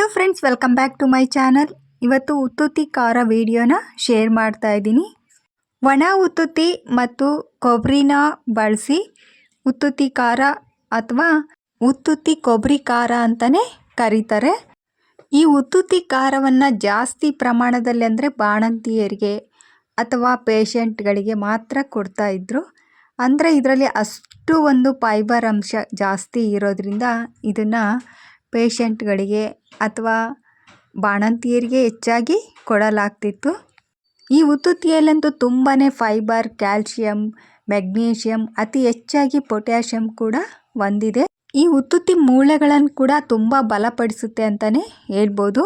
Hello friends welcome back to my channel ಇವತ್ತು ಉತ್ತುತ್ತಿ ಖಾರ ವಿಡಿಯೋನ ಶೇರ್ ಮಾಡ್ತಾ ಇದ್ದೀನಿ. ಒಣ ಉತ್ತುತ್ತಿ ಮತ್ತು ಕೊಬ್ಬರಿನ ಬಳಸಿ ಉತ್ತುತ್ತಿ ಖಾರ ಅಥವಾ ಉತ್ತುತ್ತಿ ಕೊಬ್ಬರಿ ಖಾರ ಅಂತಲೇ ಕರೀತಾರೆ. ಈ ಉತ್ತುತ್ತಿ ಖಾರವನ್ನು ಜಾಸ್ತಿ ಪ್ರಮಾಣದಲ್ಲಿ ಅಂದರೆ ಬಾಣಂತಿಯರಿಗೆ ಅಥವಾ ಪೇಷಂಟ್ಗಳಿಗೆ ಮಾತ್ರ ಕೊಡ್ತಾ ಇದ್ದರು ಅಂದರೆ ಇದರಲ್ಲಿ ಅಷ್ಟು ಒಂದು ಫೈಬರ್ ಅಂಶ ಜಾಸ್ತಿ ಇರೋದ್ರಿಂದ ಇದನ್ನು ಪೇಷಂಟ್ಗಳಿಗೆ ಅಥವಾ ಬಾಣಂತಿಯರಿಗೆ ಹೆಚ್ಚಾಗಿ ಕೊಡಲಾಗ್ತಿತ್ತು. ಈ ಉತ್ತುತ್ತಿಯಲ್ಲಂತೂ ತುಂಬಾ ಫೈಬರ್ ಕ್ಯಾಲ್ಶಿಯಂ ಮೆಗ್ನೀಷಿಯಂ ಅತಿ ಹೆಚ್ಚಾಗಿ ಪೊಟ್ಯಾಷಿಯಂ ಕೂಡ ಹೊಂದಿದೆ. ಈ ಉತ್ತುತ್ತಿ ಮೂಳೆಗಳನ್ನು ಕೂಡ ತುಂಬ ಬಲಪಡಿಸುತ್ತೆ ಅಂತಲೇ ಹೇಳ್ಬೋದು.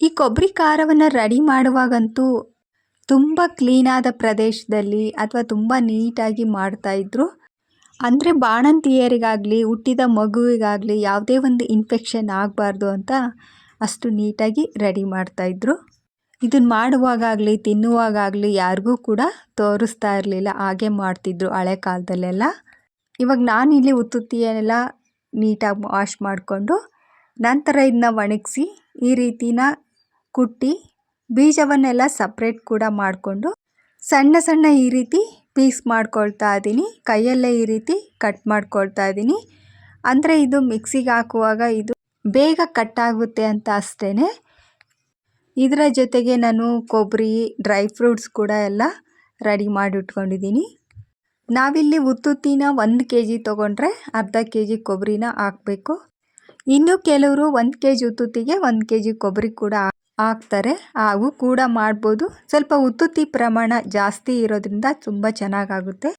ಈ ಕೊಬ್ಬರಿ ಖಾರವನ್ನು ರೆಡಿ ಮಾಡುವಾಗಂತೂ ತುಂಬ ಕ್ಲೀನಾದ ಪ್ರದೇಶದಲ್ಲಿ ಅಥವಾ ತುಂಬ ನೀಟಾಗಿ ಮಾಡ್ತಾಯಿದ್ರು ಅಂದರೆ ಬಾಣಂತಿಯರಿಗಾಗಲಿ, ಹುಟ್ಟಿದ ಮಗುವಿಗಾಗಲಿ ಯಾವುದೇ ಒಂದು ಇನ್ಫೆಕ್ಷನ್ ಆಗಬಾರ್ದು ಅಂತ ಅಷ್ಟು ನೀಟಾಗಿ ರೆಡಿ ಮಾಡ್ತಾಯಿದ್ರು ಇದನ್ನು ಮಾಡುವಾಗಲಿ ತಿನ್ನುವಾಗಲಿ ಯಾರಿಗೂ ಕೂಡ ತೋರಿಸ್ತಾ ಇರಲಿಲ್ಲ, ಹಾಗೆ ಮಾಡ್ತಿದ್ರು ಹಳೆ ಕಾಲದಲ್ಲೆಲ್ಲ. ಇವಾಗ ನಾನು ಇಲ್ಲಿ ಉತ್ತುತ್ತಿಯನ್ನೆಲ್ಲ ನೀಟಾಗಿ ವಾಶ್ ಮಾಡಿಕೊಂಡು ನಂತರ ಇದನ್ನ ಒಣಗಿಸಿ ಈ ರೀತಿನ ಕುಟ್ಟಿ ಬೀಜವನ್ನೆಲ್ಲ ಸಪ್ರೇಟ್ ಕೂಡ ಮಾಡಿಕೊಂಡು ಸಣ್ಣ ಸಣ್ಣ ಈ ರೀತಿ ಪೀಸ್ ಮಾಡ್ಕೊಳ್ತಾ ಇದ್ದೀನಿ. ಕೈಯಲ್ಲೇ ಈ ರೀತಿ ಕಟ್ ಮಾಡ್ಕೊಳ್ತಾ ಇದ್ದೀನಿ. ಅಂದರೆ ಇದು ಮಿಕ್ಸಿಗೆ ಹಾಕುವಾಗ ಇದು ಬೇಗ ಕಟ್ಟಾಗುತ್ತೆ ಅಂತ ಅಷ್ಟೇ ಇದರ ಜೊತೆಗೆ ನಾನು ಕೊಬ್ಬರಿ, ಡ್ರೈ ಫ್ರೂಟ್ಸ್ ಕೂಡ ಎಲ್ಲ ರೆಡಿ ಮಾಡಿಟ್ಕೊಂಡಿದ್ದೀನಿ. ನಾವಿಲ್ಲಿ ಉತ್ತುತ್ತಿನ ಒಂದು ಕೆ ಜಿ ತೊಗೊಂಡ್ರೆ ಅರ್ಧ ಕೆ ಜಿ ಕೊಬ್ಬರಿನ ಹಾಕಬೇಕು. ಇನ್ನು ಕೆಲವರು ಒಂದು ಕೆ ಜಿ ಉತ್ತುತ್ತಿಗೆ ಒಂದು ಕೆ ಜಿ ಕೊಬ್ಬರಿ ಕೂಡ ಹಾಕ್ತಾರೆ ಹಾಗೂ ಕೂಡ ಮಾಡ್ಬೋದು. ಸ್ವಲ್ಪ ಉತ್ತುತ್ತಿ ಪ್ರಮಾಣ ಜಾಸ್ತಿ ಇರೋದ್ರಿಂದ ತುಂಬ ಚೆನ್ನಾಗಾಗುತ್ತೆ.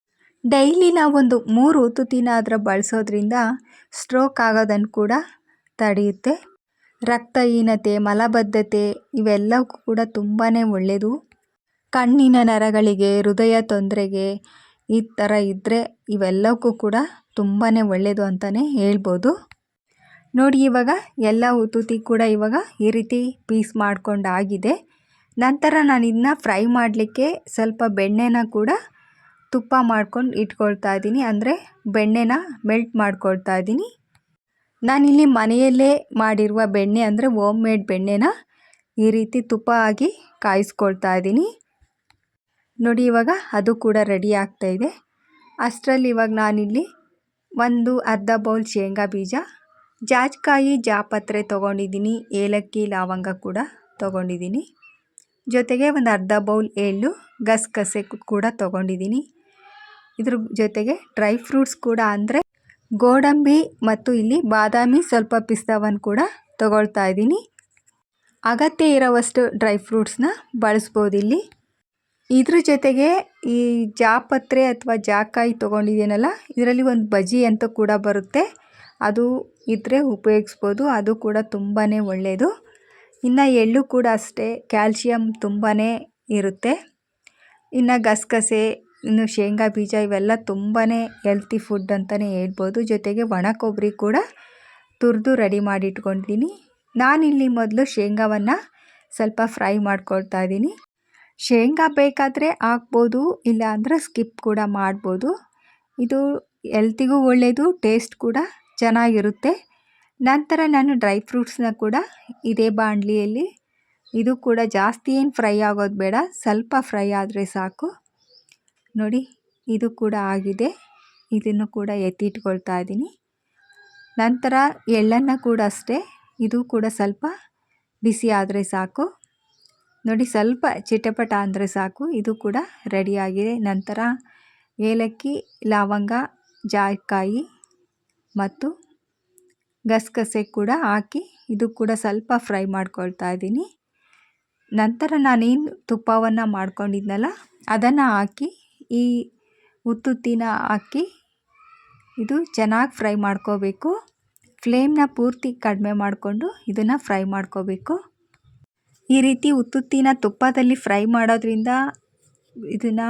ಡೈಲಿ ನಾವೊಂದು ಮೂರು ಉತ್ತುತ್ತಿನಾದ್ರೂ ಬಳಸೋದ್ರಿಂದ ಸ್ಟ್ರೋಕ್ ಆಗೋದನ್ನು ಕೂಡ ತಡೆಯುತ್ತೆ. ರಕ್ತಹೀನತೆ ಮಲಬದ್ಧತೆ ಇವೆಲ್ಲವೂ ಕೂಡ ತುಂಬಾ ಒಳ್ಳೆಯದು ಕಣ್ಣಿನ ನರಗಳಿಗೆ, ಹೃದಯ ತೊಂದರೆಗೆ ಈ ಥರ ಇದ್ದರೆ ಇವೆಲ್ಲಕ್ಕೂ ಕೂಡ ತುಂಬಾ ಒಳ್ಳೆಯದು ಅಂತಲೇ ಹೇಳ್ಬೋದು. ನೋಡಿ, ಇವಾಗ ಎಲ್ಲ ಉತ್ತುತಿ ಕೂಡ ಇವಾಗ ಈ ರೀತಿ ಪೀಸ್ ಮಾಡಿಕೊಂಡಾಗಿದೆ ನಂತರ ನಾನು ಇದನ್ನ ಫ್ರೈ ಮಾಡಲಿಕ್ಕೆ ಸ್ವಲ್ಪ ಬೆಣ್ಣೆನ ಕೂಡ ತುಪ್ಪ ಮಾಡ್ಕೊಂಡು ಇಟ್ಕೊಳ್ತಾ ಇದ್ದೀನಿ ಅಂದರೆ ಬೆಣ್ಣೆನ ಮೆಲ್ಟ್ ಮಾಡ್ಕೊಳ್ತಾ ಇದ್ದೀನಿ ನಾನಿಲ್ಲಿ ಮನೆಯಲ್ಲೇ ಮಾಡಿರುವ ಬೆಣ್ಣೆ, ಅಂದರೆ ಓಮ್ ಮೇಡ್ ಬೆಣ್ಣೆನ ಈ ರೀತಿ ತುಪ್ಪ ಆಗಿ ಕಾಯಿಸ್ಕೊಳ್ತಾ ಇದ್ದೀನಿ ನೋಡಿ, ಇವಾಗ ಅದು ಕೂಡ ರೆಡಿ ಆಗ್ತಾಯಿದೆ ಅಷ್ಟರಲ್ಲಿ ಇವಾಗ ನಾನಿಲ್ಲಿ ಒಂದು ಅರ್ಧ ಬೌಲ್ ಶೇಂಗಾ ಬೀಜ ಜಾಜ್ಕಾಯಿ ಜಾಪತ್ರೆ ತೊಗೊಂಡಿದ್ದೀನಿ, ಏಲಕ್ಕಿ ಲವಂಗ ಕೂಡ ತೊಗೊಂಡಿದ್ದೀನಿ. ಜೊತೆಗೆ ಒಂದು ಅರ್ಧ ಬೌಲ್ ಎಳ್ಳು, ಗಸಗಸೆ ಕೂಡ ತೊಗೊಂಡಿದ್ದೀನಿ. ಇದ್ರ ಜೊತೆಗೆ ಡ್ರೈ ಫ್ರೂಟ್ಸ್ ಕೂಡ ಅಂದರೆ ಗೋಡಂಬಿ ಮತ್ತು ಇಲ್ಲಿ ಬಾದಾಮಿ ಸ್ವಲ್ಪ ಪಿಸ್ತಾವನ್ನು ಕೂಡ ತೊಗೊಳ್ತಾ ಇದ್ದೀನಿ. ಅಗತ್ಯ ಇರೋವಷ್ಟು ಡ್ರೈ ಫ್ರೂಟ್ಸ್ನ ಬಳಸ್ಬೋದು ಇಲ್ಲಿ. ಇದ್ರ ಜೊತೆಗೆ ಈ ಜಾಪತ್ರೆ ಅಥವಾ ಜಾಕಾಯಿ ತೊಗೊಂಡಿದ್ದೀನಲ್ಲ, ಇದರಲ್ಲಿ ಒಂದು ಬಜಿ ಅಂತ ಕೂಡ ಬರುತ್ತೆ. ಅದು ಇದ್ದರೆ ಉಪಯೋಗಿಸ್ಬೋದು, ಅದು ಕೂಡ ತುಂಬಾ ಒಳ್ಳೆಯದು ಇನ್ನು ಎಳ್ಳು ಕೂಡ ಅಷ್ಟೇ ಕ್ಯಾಲ್ಶಿಯಮ್ ತುಂಬಾ ಇರುತ್ತೆ. ಇನ್ನು ಗಸಗಸೆ, ಇನ್ನು ಶೇಂಗಾ ಬೀಜ ಇವೆಲ್ಲ ತುಂಬಾ ಹೆಲ್ತಿ ಫುಡ್ ಅಂತಲೇ ಹೇಳ್ಬೋದು. ಜೊತೆಗೆ ಒಣ ಕೊಬ್ಬರಿ ಕೂಡ ತುರಿದು ರೆಡಿ ಮಾಡಿ ಇಟ್ಕೊಂಡಿದ್ದೀನಿ ನಾನಿಲ್ಲಿ ಮೊದಲು ಶೇಂಗಾವನ್ನು ಸ್ವಲ್ಪ ಫ್ರೈ ಮಾಡ್ಕೊಳ್ತಾ ಇದ್ದೀನಿ ಶೇಂಗಾ ಬೇಕಾದರೆ ಹಾಕ್ಬೋದು ಇಲ್ಲ ಅಂದರೆ ಸ್ಕಿಪ್ ಕೂಡ ಮಾಡ್ಬೋದು. ಇದು ಹೆಲ್ತಿಗೂ ಒಳ್ಳೆಯದು ಟೇಸ್ಟ್ ಕೂಡ ಚೆನ್ನಾಗಿರುತ್ತೆ. ನಂತರ ನಾನು ಡ್ರೈ ಫ್ರೂಟ್ಸ್ನ ಕೂಡ ಇದೇ ಬಾಣಲಿಯಲ್ಲಿ. ಇದು ಕೂಡ ಜಾಸ್ತಿ ಏನು ಫ್ರೈ ಆಗೋದು ಬೇಡ, ಸ್ವಲ್ಪ ಫ್ರೈ ಆದರೆ ಸಾಕು. ನೋಡಿ, ಇದು ಕೂಡ ಆಗಿದೆ. ಇದನ್ನು ಕೂಡ ಎತ್ತಿಟ್ಕೊಳ್ತಾ ಇದ್ದೀನಿ. ನಂತರ ಎಳ್ಳನ್ನು ಕೂಡ ಅಷ್ಟೇ, ಇದು ಕೂಡ ಸ್ವಲ್ಪ ಬಿಸಿ ಆದರೆ ಸಾಕು. ನೋಡಿ, ಸ್ವಲ್ಪ ಚಿಟಪಟ ಅಂದರೆ ಸಾಕು. ಇದು ಕೂಡ ರೆಡಿಯಾಗಿದೆ ನಂತರ ಏಲಕ್ಕಿ, ಲವಂಗ ಜಾಯಿಕಾಯಿ ಮತ್ತು ಗಸಗಸೆ ಕೂಡ ಹಾಕಿ ಇದು ಕೂಡ ಸ್ವಲ್ಪ ಫ್ರೈ ಮಾಡ್ಕೊಳ್ತಾ ಇದ್ದೀನಿ. ನಂತರ ನಾನೇನು ತುಪ್ಪವನ್ನು ಮಾಡ್ಕೊಂಡಿದ್ನಲ್ಲ, ಅದನ್ನು ಹಾಕಿ, ಈ ಉತ್ತುತ್ತಿನ ಹಾಕಿ ಇದು ಚೆನ್ನಾಗಿ ಫ್ರೈ ಮಾಡ್ಕೋಬೇಕು. ಫ್ಲೇಮ್ನ ಪೂರ್ತಿ ಕಡಿಮೆ ಮಾಡಿಕೊಂಡು ಇದನ್ನು ಫ್ರೈ ಮಾಡ್ಕೋಬೇಕು. ಈ ರೀತಿ ಉತ್ತುತ್ತಿನ ತುಪ್ಪದಲ್ಲಿ ಫ್ರೈ ಮಾಡೋದ್ರಿಂದ ಇದನ್ನು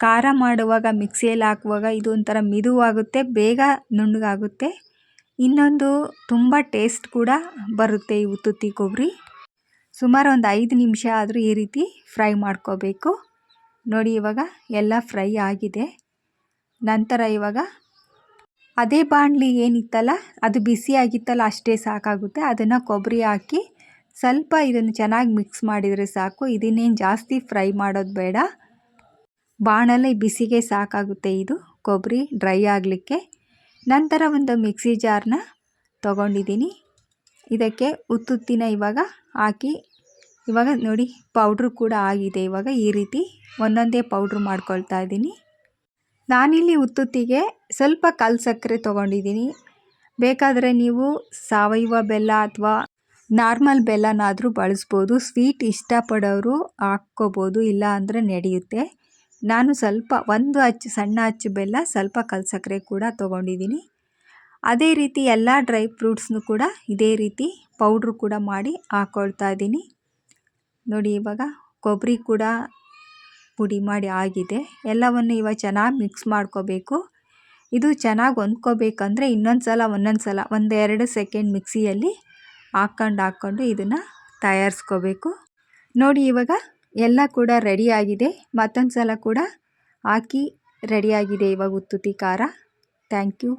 ಖಾರ ಮಾಡುವಾಗ, ಮಿಕ್ಸಿಯಲ್ಲಿ ಹಾಕುವಾಗ ಇದು ಒಂಥರ ಮಿದುವಾಗುತ್ತೆ, ಬೇಗ ನುಣ್ಣಗಾಗುತ್ತೆ. ಇನ್ನೊಂದು ತುಂಬ ಟೇಸ್ಟ್ ಕೂಡ ಬರುತ್ತೆ ಈ ಉತ್ತುತ್ತಿ ಕೊಬ್ಬರಿ. ಸುಮಾರು ಒಂದು ಐದು ನಿಮಿಷ ಆದರೂ ಈ ರೀತಿ ಫ್ರೈ ಮಾಡ್ಕೋಬೇಕು. ನೋಡಿ ಇವಾಗ ಎಲ್ಲ ಫ್ರೈ ಆಗಿದೆ. ನಂತರ ಇವಾಗ ಅದೇ ಬಾಣಲಿ ಏನಿತ್ತಲ್ಲ, ಅದು ಬಿಸಿ ಆಗಿತ್ತಲ್ಲ ಅಷ್ಟೇ ಸಾಕಾಗುತ್ತೆ. ಅದನ್ನು ಕೊಬ್ಬರಿ ಹಾಕಿ ಸ್ವಲ್ಪ ಇದನ್ನು ಚೆನ್ನಾಗಿ ಮಿಕ್ಸ್ ಮಾಡಿದರೆ ಸಾಕು. ಇದನ್ನೇನು ಜಾಸ್ತಿ ಫ್ರೈ ಮಾಡೋದು ಬೇಡ. ಬಾಣಲೆ ಬಿಸಿಗೆ ಸಾಕಾಗುತ್ತೆ ಇದು. ಕೊಬ್ಬರಿ ಡ್ರೈ ಆಗಲಿಕ್ಕೆ. ನಂತರ ಒಂದು ಮಿಕ್ಸಿ ಜಾರ್ನ ತೊಗೊಂಡಿದ್ದೀನಿ. ಇದಕ್ಕೆ ಉತ್ತುತ್ತಿನ ಇವಾಗ ಹಾಕಿ, ಇವಾಗ ನೋಡಿ ಪೌಡ್ರು ಕೂಡ ಆಗಿದೆ ಇವಾಗ ಈ ರೀತಿ. ಒಂದೊಂದೇ ಪೌಡ್ರು ಮಾಡ್ಕೊಳ್ತಾ ಇದ್ದೀನಿ. ನಾನಿಲ್ಲಿ ಉತ್ತುತ್ತಿಗೆ ಸ್ವಲ್ಪ ಕಲ್ ಸಕ್ಕರೆ ತೊಗೊಂಡಿದ್ದೀನಿ. ಬೇಕಾದರೆ ನೀವು ಸಾವಯವ ಬೆಲ್ಲ ಅಥವಾ ನಾರ್ಮಲ್ ಬೆಲ್ಲನಾದರೂ ಬಳಸ್ಬೋದು. ಸ್ವೀಟ್ ಇಷ್ಟಪಡೋರು ಹಾಕ್ಕೋಬೋದು, ಇಲ್ಲ ಅಂದರೆ ನಡೆಯುತ್ತೆ. ನಾನು ಸ್ವಲ್ಪ ಒಂದು ಅಚ್ಚು ಸಣ್ಣ ಅಚ್ಚು ಬೆಲ್ಲ ಸ್ವಲ್ಪ ಕಲ್ಸಕ್ಕರೆ ಕೂಡ ತೊಗೊಂಡಿದ್ದೀನಿ. ಅದೇ ರೀತಿ ಎಲ್ಲ ಡ್ರೈ ಫ್ರೂಟ್ಸ್ನು ಕೂಡ ಇದೇ ರೀತಿ ಪೌಡ್ರು ಕೂಡ ಮಾಡಿ ಹಾಕ್ಕೊಳ್ತಾ ಇದ್ದೀನಿ. ನೋಡಿ ಇವಾಗ ಕೊಬ್ಬರಿ ಕೂಡ ಪುಡಿ ಮಾಡಿ ಆಗಿದೆ. ಎಲ್ಲವನ್ನು ಇವಾಗ ಚೆನ್ನಾಗಿ ಮಿಕ್ಸ್ ಮಾಡ್ಕೋಬೇಕು. ಇದು ಚೆನ್ನಾಗಿ ಹೊಂದ್ಕೋಬೇಕಂದ್ರೆ ಇನ್ನೊಂದು ಸಲ ಒಂದೊಂದು ಸಲ ಒಂದೆರಡು ಸೆಕೆಂಡ್ ಮಿಕ್ಸಿಯಲ್ಲಿ ಹಾಕ್ಕೊಂಡು ಹಾಕ್ಕೊಂಡು ಇದನ್ನು ತಯಾರಿಸ್ಕೋಬೇಕು. ನೋಡಿ ಇವಾಗ ಎಲ್ಲ ಕೂಡ ರೆಡಿಯಾಗಿದೆ ಮತ್ತೊಂದು ಸಲ ಕೂಡ ಹಾಕಿ ರೆಡಿಯಾಗಿದೆ ಇವಾಗ ಉತ್ತುತ್ತಿ ಖಾರ. Thank you